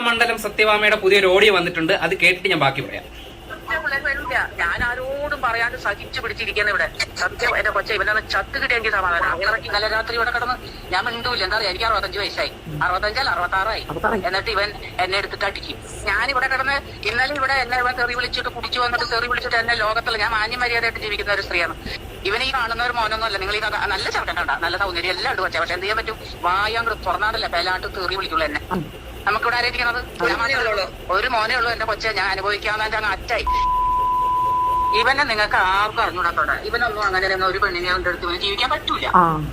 മണ്ഡലം സത്യവാമയുടെ പുതിയൊരു ഓഡിയോ വന്നിട്ടുണ്ട്. അത് കേട്ടിട്ട് ഞാൻ ബാക്കി പറയാം. ഞാൻ ആരോടും പറയാണ്ട് സഹിച്ചു പിടിച്ചിരിക്കുന്ന ഇവിടെ. സത്യം എന്റെ കൊച്ചെ ഇവനെ ചത്ത് എനിക്ക് സമാധാനം. അത്രയ്ക്ക് ഇന്നലെ രാത്രി ഇവിടെ കിടന്ന് ഞാൻ മിണ്ടൂല്ല എന്താ പറയാ എനിക്ക് അറുപത്തഞ്ച് വയസ്സായി. അറുപത്തഞ്ചല്ല അറുപത്താറായി. എന്നിട്ട് ഇവൻ എന്നെ എടുത്തിട്ട് അടിക്കും. ഞാൻ ഇവിടെ കിടന്ന് ഇന്നലെ ഇവിടെ എന്നെ ഇവൻ തെറി വിളിച്ചിട്ട് കുടിച്ചു വന്നിട്ട് തെറി വിളിച്ചിട്ട് എന്നെ ലോകത്തിൽ ഞാൻ മാന്യ മര്യാദയായിട്ട് ജീവിക്കുന്ന ഒരു സ്ത്രീയാണ്. ഇവനെ ഈ കാണുന്ന ഒരു മോനൊന്നും അല്ല നിങ്ങൾ ഈ നല്ല ചെറുക്കൻ കണ്ട. നല്ല സൗന്ദര്യം എല്ലാം ഉണ്ട് പക്ഷേ പക്ഷെ എന്ത് ചെയ്യാൻ പറ്റും? വായാണ്ട് തുറന്നാടല്ല പേലാട്ട് തെറി വിളിക്കുള്ളൂ എന്നെ. നമുക്കിവിടെ ആരായിരിക്കണത്. ഒരു മോനേ ഉള്ളൂ എന്റെ കൊച്ചെ. ഞാൻ അനുഭവിക്കാവുന്ന അങ്ങ് അറ്റായി. ഇവനെ നിങ്ങൾക്ക് ആർക്കും അറിഞ്ഞൂടാത്തോടെ ഇവനൊന്നും അങ്ങനെ ഒരു പെണ്ണിനെ അടുത്ത് ഇവന് ജീവിക്കാൻ പറ്റൂല.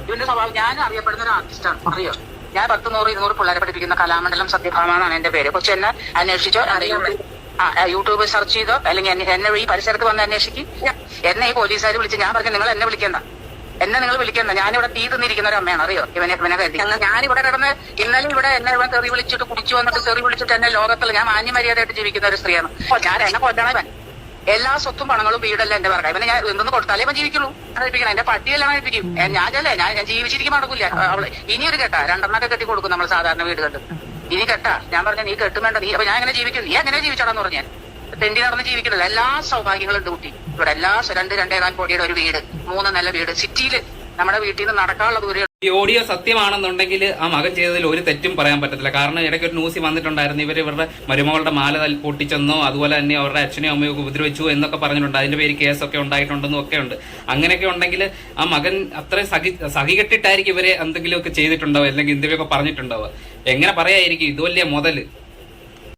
ഇവന്റെ സ്വഭാവം ഞാൻ അറിയപ്പെടുന്ന ഒരു ആർട്ടിസ്റ്റാണ് അറിയോ? ഞാൻ പത്ത് നൂറ് ഇരുന്നൂറ് പിള്ളേരെ പഠിപ്പിക്കുന്ന കലാമണ്ഡലം സത്യഭാമ എന്നാണ് എന്റെ പേര്. കൊച്ചു എന്നെ അന്വേഷിച്ചോ? യൂട്യൂബ് സെർച്ച് ചെയ്തോ? അല്ലെങ്കിൽ എന്നെ ഈ പരിസരത്ത് വന്ന് അന്വേഷിക്കും. എന്നെ ഈ പോലീസുകാർ വിളിച്ച് ഞാൻ പറഞ്ഞു നിങ്ങൾ എന്നെ വിളിക്കണ്ട. എന്നെ നിങ്ങൾ വിളിക്കണ്ട. ഞാനിവിടെ തീ തിന്നിരിക്കുന്ന ഒരു അമ്മയാണ്. അറിയോ? ഇവനെ ഇവനെ കരുതി. ഞാനിവിടെ കിടന്ന് ഇന്നലെ ഇവിടെ എന്നെ ഇവൻ തെറി വിളിച്ചിട്ട് കുടിച്ചു വന്നിട്ട് തെറി വിളിച്ചിട്ട് എന്നെ ലോകത്തിൽ ഞാൻ മാന്യ മര്യാദയായിട്ട് ജീവിക്കുന്ന ഒരു സ്ത്രീയാണ്. ഞാൻ എന്നെ കൊല്ലണം ഇവൻ. എല്ലാ സ്വത്തും പണങ്ങളും വീടല്ല എന്റെ പറക്കാം ഇവനെ ഞാൻ എന്തൊന്ന് കൊടുത്താലേ ഇവൻ ജീവിക്കുള്ളൂ. അറിയിപ്പിക്കണം എന്റെ പട്ടിയെല്ലാം കഴിപ്പിക്കും ഞാൻ ചെല്ലേ ഞാൻ ഞാൻ ജീവിച്ചിരിക്കും നടക്കില്ല അവൾ ഇനി ഒരു കെട്ടാ. രണ്ടെണ്ണൊക്കെ കെട്ടി കൊടുക്കും നമ്മൾ സാധാരണ വീട് കണ്ട്. ഇനി കെട്ടാ. ഞാൻ പറഞ്ഞ നീ കെട്ടും വേണ്ട. നീ അപ്പൊ ഞാൻ എങ്ങനെ ജീവിക്കും? നീ എങ്ങനെ ജീവിച്ചോടാന്ന് പറഞ്ഞാൽ തെണ്ടി നടന്ന് ജീവിക്കുന്നില്ല എല്ലാ സൗഭാഗ്യങ്ങളും ഉണ്ട് ഇവിടെ എല്ലാ രണ്ട് രണ്ട് രണ്ടേകാൽ കോടിയുടെ ഒരു വീട് മൂന്ന് നല്ല വീട്. സിറ്റിയിൽ നമ്മുടെ വീട്ടിൽ നിന്ന് നടക്കാനുള്ള ദൂരം ഈ ഓഡിയോ സത്യമാണെന്നുണ്ടെങ്കിൽ ആ മകൻ ചെയ്തതിൽ ഒരു തെറ്റും പറയാൻ പറ്റത്തില്ല. കാരണം ഇടയ്ക്ക് ഒരു ന്യൂസിൽ വന്നിട്ടുണ്ടായിരുന്നു. ഇവർ ഇവരുടെ മരുമകളുടെ മാല പൊട്ടിച്ചെന്നോ അതുപോലെ തന്നെ അവരുടെ അച്ഛനെയും അമ്മയും ഒക്കെ ഉപദ്രവിച്ചു എന്നൊക്കെ പറഞ്ഞിട്ടുണ്ട്. അതിന്റെ പേര് കേസൊക്കെ ഉണ്ടായിട്ടുണ്ടെന്നും ഒക്കെ ഉണ്ട്. അങ്ങനെയൊക്കെ ഉണ്ടെങ്കിൽ ആ മകൻ അത്രയും സഹി സഹികെട്ടിട്ടായിരിക്കും ഇവരെ എന്തെങ്കിലുമൊക്കെ ചെയ്തിട്ടുണ്ടാവുക അല്ലെങ്കിൽ എന്തെങ്കിലുമൊക്കെ പറഞ്ഞിട്ടുണ്ടാവുക. എങ്ങനെ പറയായിരിക്കും? ഇതുവല്ലേ മുതൽ.